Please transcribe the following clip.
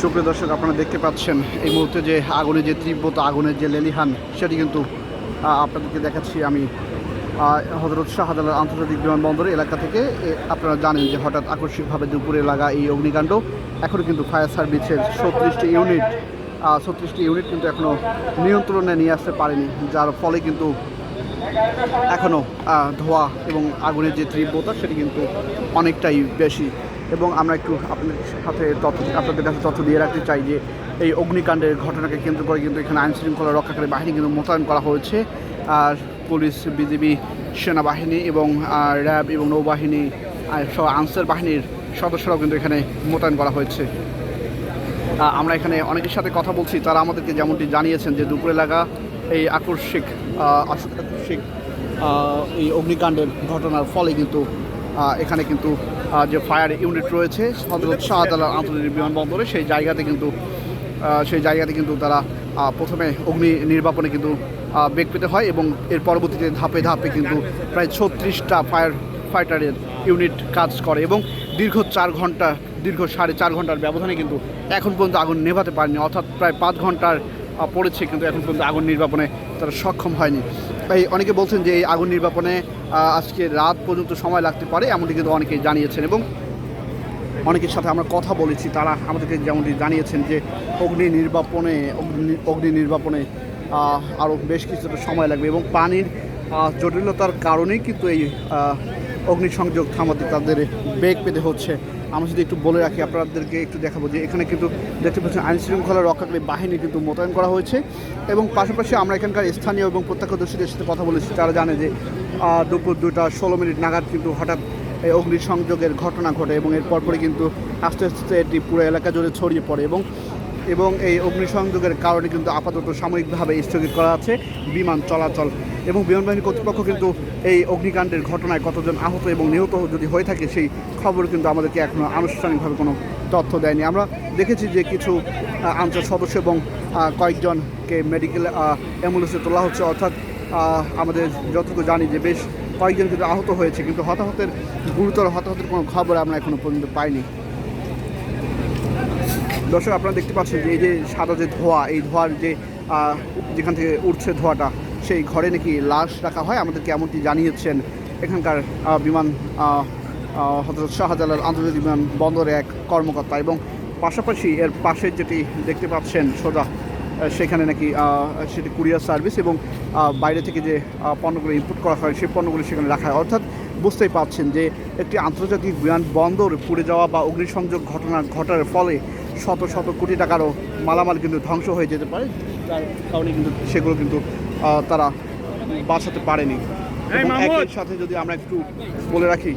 সুপ্রিয় দর্শক, আপনারা দেখতে পাচ্ছেন এই মুহূর্তে যে আগুনের যে তীব্রতা আগুনের যে লেলিহান, সেটি কিন্তু আপনাদেরকে দেখাচ্ছি আমি। হজরত শাহজালাল আন্তর্জাতিক বিমানবন্দর এলাকা থেকে আপনারা জানেন যে হঠাৎ আকস্মিকভাবে দুপুরে লাগা এই অগ্নিকাণ্ড, এখনও কিন্তু ফায়ার সার্ভিসের ছত্রিশটি ইউনিট ছত্রিশটি ইউনিট কিন্তু এখনও নিয়ন্ত্রণে নিয়ে আসতে পারেনি, যার ফলে কিন্তু এখনও ধোঁয়া এবং আগুনের যে তীব্রতা, সেটি কিন্তু অনেকটাই বেশি। এবং আমরা একটু আপনাদের সাথে তথ্য, আপনাদের কাছে তথ্য দিয়ে রাখতে চাই যে এই অগ্নিকাণ্ডের ঘটনাকে কেন্দ্র করে কিন্তু এখানে আইন শৃঙ্খলা রক্ষাকারী বাহিনী কিন্তু মোতায়েন করা হয়েছে। আর পুলিশ, বিজিবি, সেনাবাহিনী এবং র্যাব এবং নৌবাহিনী সহ আনসার বাহিনীর সদস্যরাও কিন্তু এখানে মোতায়েন করা হয়েছে। আমরা এখানে অনেকের সাথে কথা বলছি, তারা আমাদেরকে যেমনটি জানিয়েছেন যে দুপুরে লাগা এই আকস্মিক আকস্মিক এই অগ্নিকাণ্ডের ঘটনার ফলে কিন্তু এখানে কিন্তু যে ফায়ার ইউনিট রয়েছে। হজরত শাহজালাল আন্তর্জাতিক বিমানবন্দরে সেই জায়গাতে কিন্তু সেই জায়গাতে কিন্তু তারা প্রথমে অগ্নি নির্বাপনে কিন্তু বেগ পেতে হয় এবং এর পরবর্তীতে ধাপে ধাপে কিন্তু প্রায় ছত্রিশটা ফায়ার ফাইটারের ইউনিট কাজ করে এবং দীর্ঘ চার ঘণ্টা, দীর্ঘ সাড়ে চার ঘণ্টার ব্যবধানে কিন্তু এখন পর্যন্ত আগুন নেভাতে পারেনি। অর্থাৎ প্রায় পাঁচ ঘণ্টার পড়েছে কিন্তু এখন পর্যন্ত আগুন নির্বাপনে তারা সক্ষম হয়নি। তাই অনেকে বলছেন যে এই আগুন নির্বাপনে আজকে রাত পর্যন্ত সময় লাগতে পারে, এমনটি কিন্তু অনেকেই জানিয়েছেন এবং অনেকের সাথে আমরা কথা বলেছি, তারা আমাদেরকে যেমনটি জানিয়েছেন যে অগ্নি নির্বাপনে অগ্নি নির্বাপনে আরও বেশ কিছুটা সময় লাগবে এবং পানির জটিলতার কারণেই কিন্তু এই অগ্নিসংযোগ থামাতে তাদের বেগ পেতে হচ্ছে। আমরা যদি একটু বলে রাখি, আপনাদেরকে একটু দেখাবো যে এখানে কিন্তু দেখতে পাচ্ছেন আইন শৃঙ্খলা রক্ষাকারী বাহিনী কিন্তু মোতায়েন করা হয়েছে এবং পাশাপাশি আমরা এখানকার স্থানীয় এবং প্রত্যক্ষদর্শীদের সাথে কথা বলেছি। তারা জানে যে দুপুর দুটা ষোলো মিনিট নাগাদ কিন্তু হঠাৎ এই অগ্নিসংযোগের ঘটনা ঘটে এবং এর পরপরই কিন্তু আস্তে আস্তে এটি পুরো এলাকা জুড়ে ছড়িয়ে পড়ে এবং এবং এই অগ্নিসংযোগের কারণে কিন্তু আপাতত সাময়িকভাবে স্থগিত করা আছে বিমান চলাচল। এবং বিমান বাহিনী কর্তৃপক্ষ কিন্তু এই অগ্নিকাণ্ডের ঘটনায় কতজন আহত এবং নিহত যদি হয়ে থাকে, সেই খবর কিন্তু আমাদেরকে এখনও আনুষ্ঠানিকভাবে কোনো তথ্য দেয়নি। আমরা দেখেছি যে কিছু আনসার সদস্য এবং কয়েকজনকে মেডিকেল অ্যাম্বুলেন্সে তোলা হচ্ছে। অর্থাৎ আমাদের যতটুকু জানি যে বেশ কয়েকজন কিন্তু আহত হয়েছে, কিন্তু হতাহতের, গুরুতর হতাহতের কোনো খবর আমরা এখনও পর্যন্ত পাইনি। দর্শক, আপনারা দেখতে পাচ্ছেন যে এই যে সাদা যে ধোয়া, এই ধোয়ার যে যেখান থেকে উঠছে ধোয়াটা, সেই ঘরে নাকি লাশ রাখা হয়। আমাদের এমনটি জানিয়েছেন এখানকার বিমান হজরত শাহজালাল আন্তর্জাতিক বিমান বন্দরে এক কর্মকর্তা এবং পাশাপাশি এর পাশে যেটি দেখতে পাচ্ছেন সোজা সেখানে নাকি সেটি কুরিয়ার সার্ভিস এবং বাইরে থেকে যে পণ্যগুলো ইম্পোর্ট করা হয় সেই পণ্যগুলো সেখানে রাখা হয়। অর্থাৎ বুঝতেই পাচ্ছেন যে একটি আন্তর্জাতিক বিমানবন্দর পুড়ে যাওয়া বা অগ্নিসংযোগ ঘটনা ঘটার ফলে শত শত কোটি টাকারও মালামাল কিন্তু ধ্বংস হয়ে যেতে পারে যার কারণে কিন্তু সেগুলো কিন্তু তারা বাঁচাতে পারেনি। সাথে যদি আমরা একটু বলে রাখি